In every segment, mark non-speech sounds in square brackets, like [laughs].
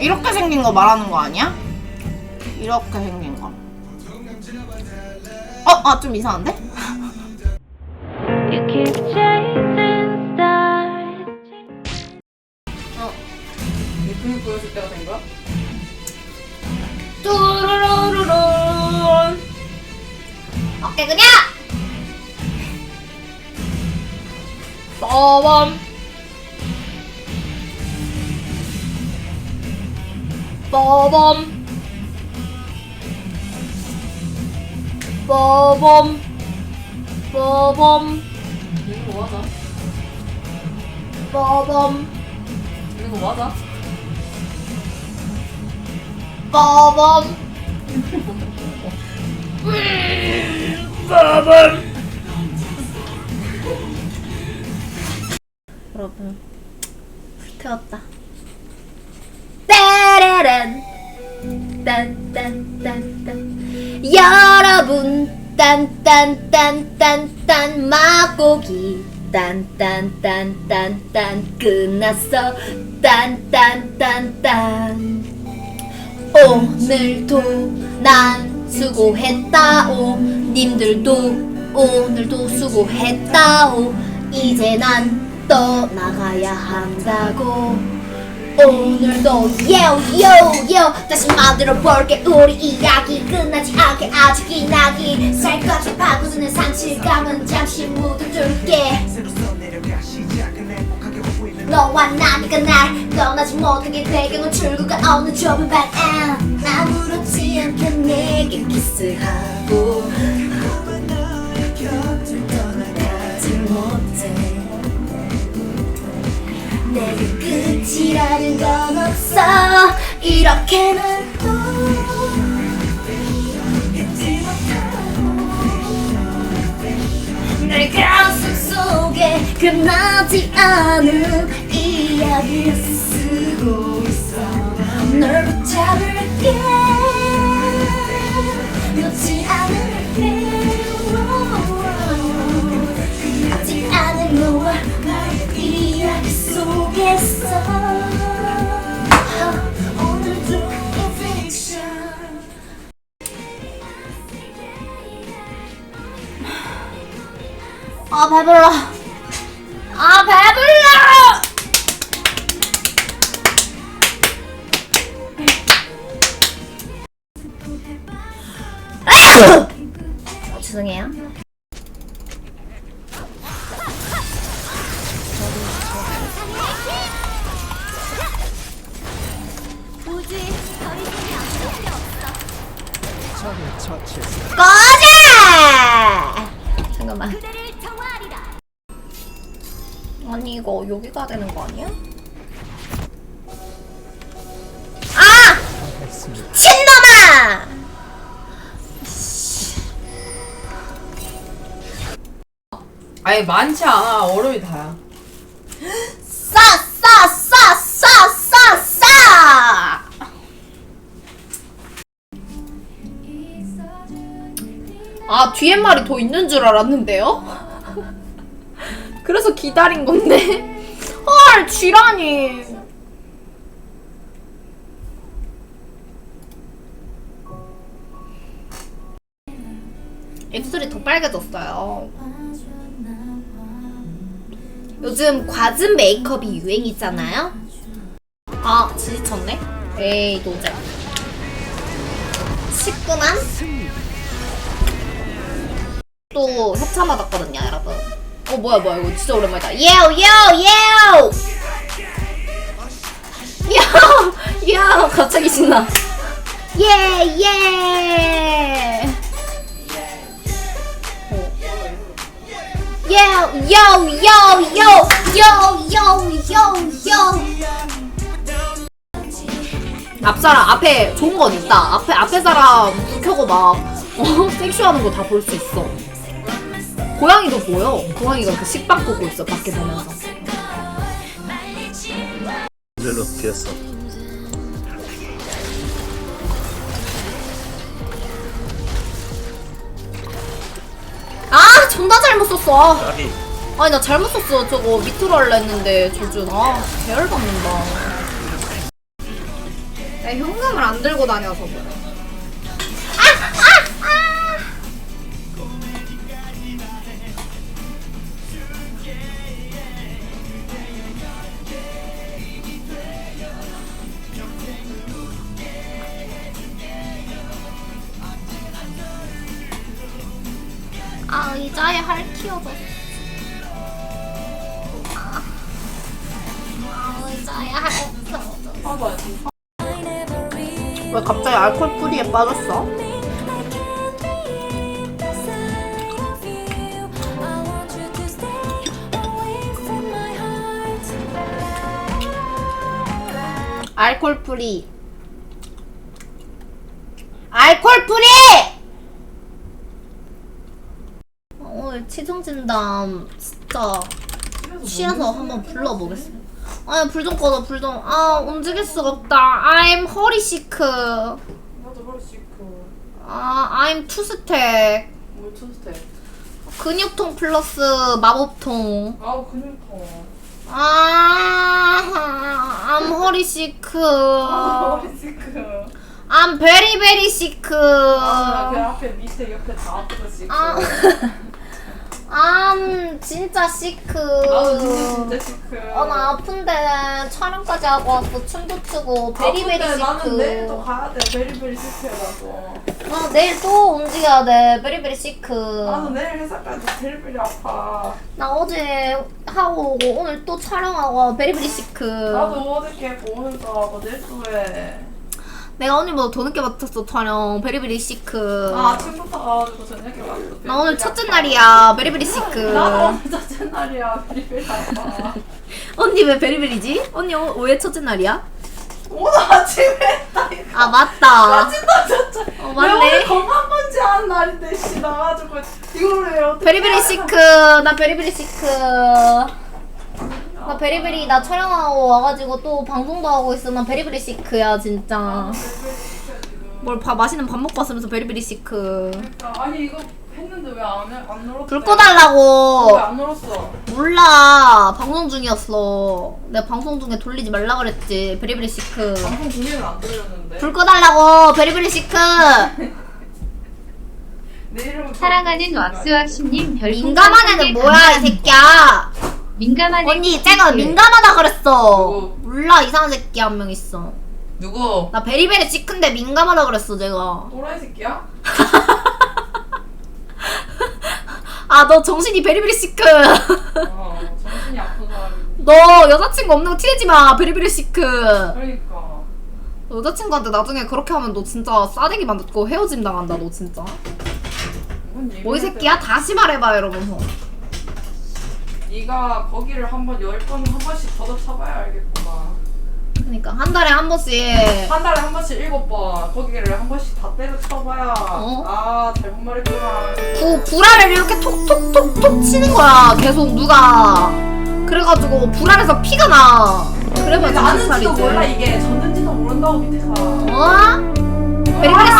이렇게 생긴 거 말하는 거 아니야? 이렇게 생긴 거. 어, 아, 좀 이상한데? You keep chasing stars. 어. 이 근육 보여줄 때가 된 거야? 뚜루루루룬. 어깨 그냥! 빠밤. 빠밤. 빠밤. 빠밤. 이거 뭐 하자? 빠밤. 이거 뭐 하자? 빠밤. 여러분 불태웠다. 여러분 딴딴딴딴딴 막고기 딴딴딴딴딴 끝났어. 딴딴딴딴. 오늘도 난 수고했다오. 님들도 오늘도 수고했다오. 이제 난 떠나가야 한다고 오늘도 요요요 다시 만들어 볼게. 우리 이야기 끝나지 않게 아직 기나기. 살갗을 파고드는 상실감은 잠시 묻어둘게. 너와 나니까 날 떠나지 못하게 배경은 출구가 없는 좁은 방 안. 아무렇지 않게 내게 키스하고 내게 끝이라는 건 없어. 이렇게는 또 잊지 못하고 내 가슴 속에 끝나지 않은 이야기를 쓰고 있어. 널 붙잡을게 배불러. 아 배불러! 아, 죄송해요. 꺼져! 잠깐만 아니 이거 여기 가야 되는 거 아니야? 아! 신놈아! 아니 많지 않아 얼음이 다야 싸! 싸! 싸! 싸! 싸! 싸! 아 뒤에 말이 더 있는 줄 알았는데요? 그래서 기다린 건데. [laughs] 헐 쥐라니. 입술이 더 빨개졌어요. 요즘 과즙 메이크업이 유행이잖아요? 아 지지쳤네? 에이 노잼. 19만? 또 협차 맞았거든요 여러분 어 뭐야 뭐야 이거 진짜 오랜만이다. 예오 예오 예오. 야, 야, 갑자기 신나. 예, 예. 요, 요, 요, 요, 요, 요, 요, 요. 앞 사람 앞에 좋은 건 있다. 앞에 앞에 사람 켜고 막 어, 섹시하는 거 다 볼 수 있어. 고양이도 보여. 고양이가 그 식빵 보고 있어 밖에 보면서. 일로 뛰었어. 아 존나 잘못 썼어. 아니 나 잘못 썼어. 저거 밑으로 할라 했는데 조준 아 계열 받는다. 내 현금을 안 들고 다녀서 그래. 키워졌어. 아, 아. 아, 왜 갑자기 알콜 뿌리에 빠졌어? 알콜 뿌리. 알콜 뿌리! 오늘 치정 진담 진짜 취해서 한번 불러보겠습니다. 아, 불좀 꺼줘, 불 좀. 아, 움직일 수가 없다. I'm 허리 시크. 나도 허리 씻고. 아, I'm 투스택. 뭐 투스텝. 근육통 플러스 마법통. 아우 근육통. 아, I'm 허리 시크. 아, 허리 시크. I'm very very sick. 아, 그 앞에 밑에 옆에 다 아프고 시크. 아, [laughs] I'm 진짜 시크. 나도 진짜 진짜 시크. 어, 나 아픈데 촬영까지 하고 왔어. 춤도 추고 베리 베리 아픈데 나는 내일 시크. 또 가야 돼. 베리베리 시크라고. 어, 내일 또 움직여야 돼. 베리 베리 시크. 나도 내일 회사까지 베리베리 아파. 나 어제 하고 오고 오늘 또 촬영하고 베리베리 시크. 나도 어저께 보면서 뭐 내일 또 해. 내가 오늘보다 더 늦게 마쳤어 촬영. 베리베리 시크. 아, 아침부터 가가지고 저녁에 왔어. 나 오늘 첫째 날이야. 베리베리 시크. 오늘 첫째 날이야. 베리베리 아파. 언니 왜 베리베리지? 언니 오- 왜 첫째 날이야? 오늘 아침에 했다 이거. 아 맞다. 진짜 진짜. 어, 내 오늘 맞네. 건강 번지 하는 날인데 씨 나가지고 이거를 왜 어떻게? 베리베리 시크. 나 베리베리 시크. 나 베리베리 나 촬영하고 와가지고 또 방송도 하고 있어. 나 베리베리 시크야 진짜. 뭘 밥 맛있는 밥 먹고 왔으면서 베리베리 시크. 그러니까 아니 이거 했는데 왜안안 눌렀어? 불 꺼달라고. 왜안 눌렀어? 몰라 방송 중이었어 내가 방송 중에 돌리지 말라 그랬지 베리베리 시크 방송 중에는 안 들렸는데. 불 꺼달라고 베리베리 시크 [laughs] 내 이름은 사랑하는 왁스왁스님 별풍선 민감한 애는 개 뭐야 이 새끼야 민감한 애 언니 쟤가 민감하다 그랬어 누구? 몰라 이상한 새끼 한 명 있어 누구? 나 베리베리 시크인데 민감하다 그랬어 제가 또라이 새끼야? [laughs] 아 너 정신이 베리베리 시크 어 정신이 아픈 사람이. 너 여자친구 없는 거 티내지 마 베리베리 시크 그러니까. 여자친구한테 나중에 그렇게 하면 너 진짜 싸대기 만듣고 헤어짐 당한다 너 진짜 이건 얘기할 뭐이때 새끼야 다시 말해봐 이러면서 네가 거기를 한번 열 번 한 번씩 걷어 차봐야 알겠구만. 그러니까 한 달에 한 번씩 한 달에 한 번씩 일곱 번 거기를 한 번씩 다 때려 쳐봐야 어? 아 잘못 말했구나. 구, 구라를 이렇게 톡톡톡톡 치는 거야 계속 누가 그래가지고 불안해서 피가 나 그래봐 근데 정신 아는지도 차리지 몰라 이게 졌는지도 모른다고 밑에서. 어? 베리베리 시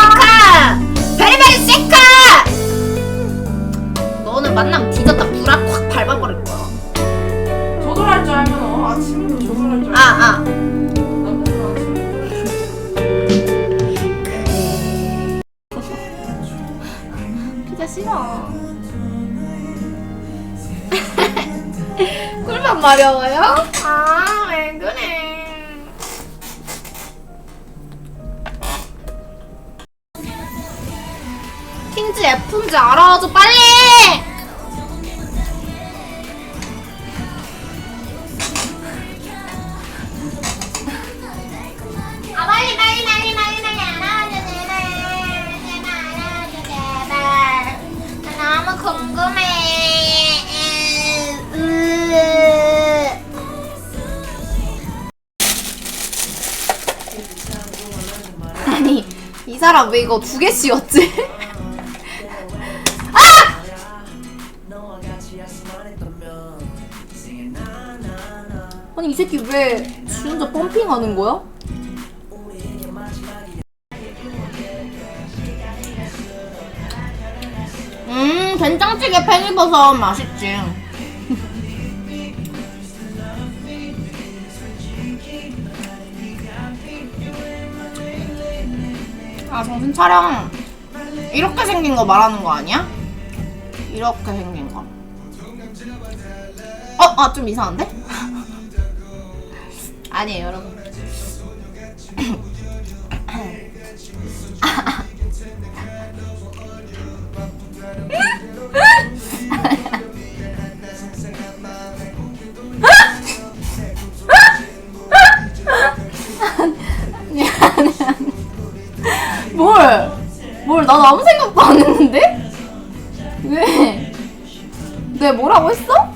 꿀맛 마려워요? 아 왜 그래? 킹즈 F인지 알아줘 빨리! 아 빨리 빨리 빨리 빨리 빨리 알아줘 제발. 제발 알아줘 제발. 나 너무 궁금해 사람 왜 이거 두개 씌웠지? [laughs] 아니 이 새끼 왜 지 혼자 펌핑하는 거야? 음 된장찌개 팽이버섯 맛있지 아 정신 차려 이렇게 생긴 거 말하는 거 아니야? 이렇게 생긴 거 어? 아 좀 이상한데? [laughs] 아니에요 여러분 뭘? 나도 아무 생각도 안 했는데? 왜? 내 뭐라고 했어?